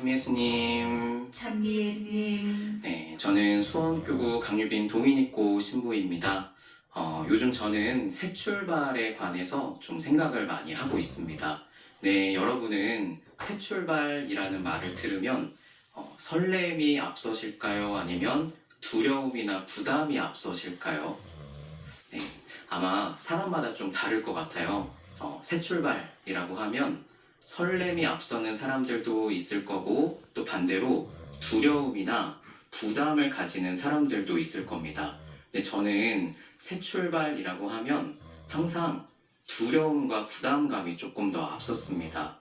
참 예수님. 찬미 예수님, 네, 저는 수원교구 강유빈 도미니코 신부입니다. 어, 요즘 저는 새 출발에 관해서 좀 생각을 많이 하고 있습니다. 네, 여러분은 새 출발이라는 말을 들으면 어, 설렘이 앞서실까요? 아니면 두려움이나 부담이 앞서실까요? 네, 아마 사람마다 좀 다를 것 같아요. 어, 새 출발이라고 하면 설렘이 앞서는 사람들도 있을 거고 또 반대로 두려움이나 부담을 가지는 사람들도 있을 겁니다. 근데 저는 새 출발이라고 하면 항상 두려움과 부담감이 조금 더 앞섰습니다.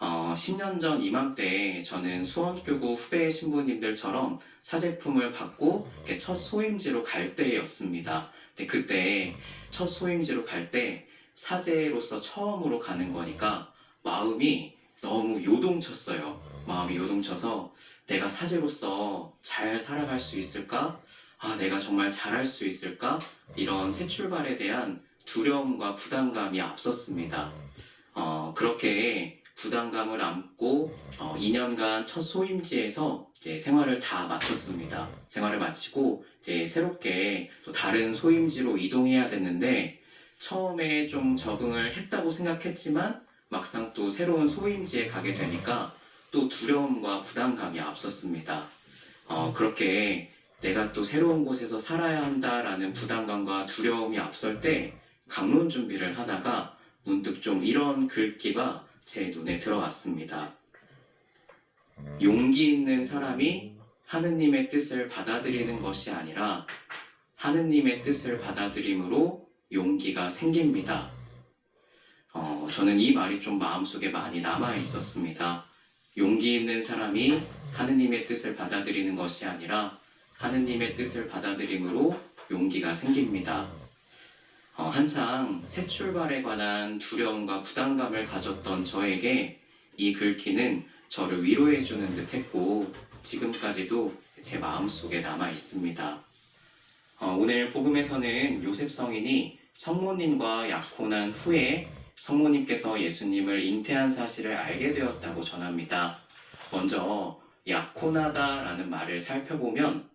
어, 10년 전 이맘때 저는 수원교구 후배 신부님들처럼 사제품을 받고 첫 소임지로 갈 때였습니다. 근데 그때 첫 소임지로 갈 때 사제로서 처음으로 가는 거니까 마음이 너무 요동쳤어요. 마음이 요동쳐서 내가 사제로서 잘 살아갈 수 있을까? 아, 내가 정말 잘할 수 있을까? 이런 새 출발에 대한 두려움과 부담감이 앞섰습니다. 어, 그렇게 부담감을 안고 어, 2년간 첫 소임지에서 이제 생활을 다 마쳤습니다. 생활을 마치고 이제 새롭게 또 다른 소임지로 이동해야 됐는데 처음에 좀 적응을 했다고 생각했지만 막상 또 새로운 소임지에 가게 되니까 또 두려움과 부담감이 앞섰습니다. 어, 그렇게 내가 또 새로운 곳에서 살아야 한다라는 부담감과 두려움이 앞설 때 강론 준비를 하다가 문득 좀 이런 글귀가 제 눈에 들어왔습니다. 용기 있는 사람이 하느님의 뜻을 받아들이는 것이 아니라 하느님의 뜻을 받아들임으로 용기가 생깁니다. 어, 저는 이 말이 좀 마음속에 많이 남아 있었습니다. 용기 있는 사람이 하느님의 뜻을 받아들이는 것이 아니라 하느님의 뜻을 받아들임으로 용기가 생깁니다. 어, 한창 새 출발에 관한 두려움과 부담감을 가졌던 저에게 이 글귀는 저를 위로해주는 듯 했고 지금까지도 제 마음속에 남아 있습니다. 어, 오늘 복음에서는 요셉 성인이 성모님과 약혼한 후에 성모님께서 예수님을 잉태한 사실을 알게 되었다고 전합니다. 먼저 약혼하다라는 말을 살펴보면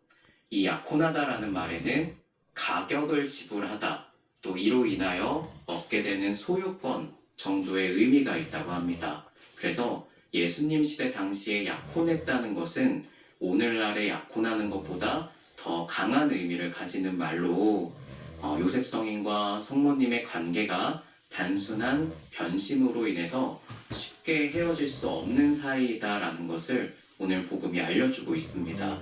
이 약혼하다라는 말에는 가격을 지불하다 또 이로 인하여 얻게 되는 소유권 정도의 의미가 있다고 합니다. 그래서 예수님 시대 당시에 약혼했다는 것은 오늘날에 약혼하는 것보다 더 강한 의미를 가지는 말로 어, 요셉 성인과 성모님의 관계가 단순한 변심으로 인해서 쉽게 헤어질 수 없는 사이다라는 것을 오늘 복음이 알려주고 있습니다.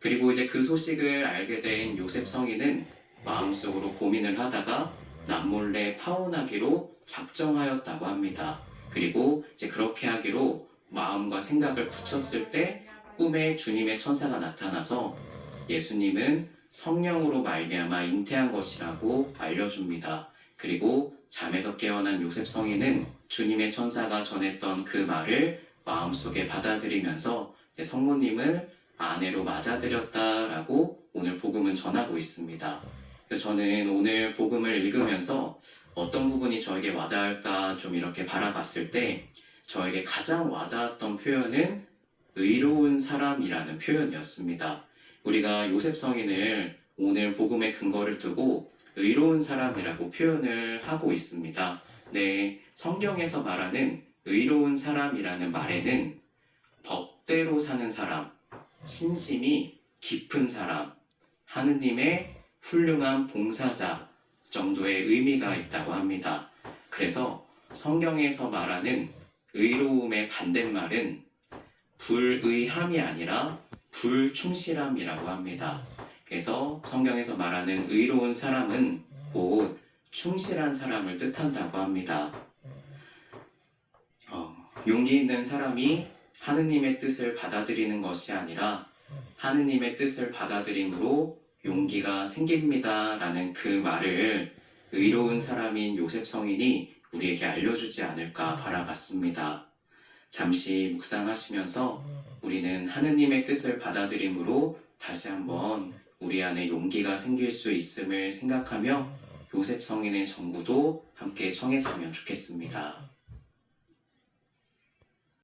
그리고 이제 그 소식을 알게 된 요셉 성인은 마음속으로 고민을 하다가 남몰래 파혼하기로 작정하였다고 합니다. 그리고 이제 그렇게 하기로 마음과 생각을 굳혔을 때 꿈에 주님의 천사가 나타나서 예수님은 성령으로 말미암아 잉태한 것이라고 알려줍니다. 그리고 잠에서 깨어난 요셉 성인은 주님의 천사가 전했던 그 말을 마음속에 받아들이면서 성모님을 아내로 맞아들였다라고 오늘 복음은 전하고 있습니다. 그래서 저는 오늘 복음을 읽으면서 어떤 부분이 저에게 와닿을까 좀 이렇게 바라봤을 때 저에게 가장 와닿았던 표현은 의로운 사람이라는 표현이었습니다. 우리가 요셉 성인을 오늘 복음의 근거를 두고 의로운 사람이라고 표현을 하고 있습니다. 네, 성경에서 말하는 의로운 사람이라는 말에는 법대로 사는 사람, 신심이 깊은 사람, 하느님의 훌륭한 봉사자 정도의 의미가 있다고 합니다. 그래서 성경에서 말하는 의로움의 반대말은 불의함이 아니라 불충실함이라고 합니다. 그래서 성경에서 말하는 의로운 사람은 곧 충실한 사람을 뜻한다고 합니다. 어, 용기 있는 사람이 하느님의 뜻을 받아들이는 것이 아니라 하느님의 뜻을 받아들임으로 용기가 생깁니다. 라는 그 말을 의로운 사람인 요셉 성인이 우리에게 알려주지 않을까 바라봤습니다. 잠시 묵상하시면서 우리는 하느님의 뜻을 받아들임으로 다시 한번 우리 안에 용기가 생길 수 있음을 생각하며 요셉 성인의 전구도 함께 청했으면 좋겠습니다.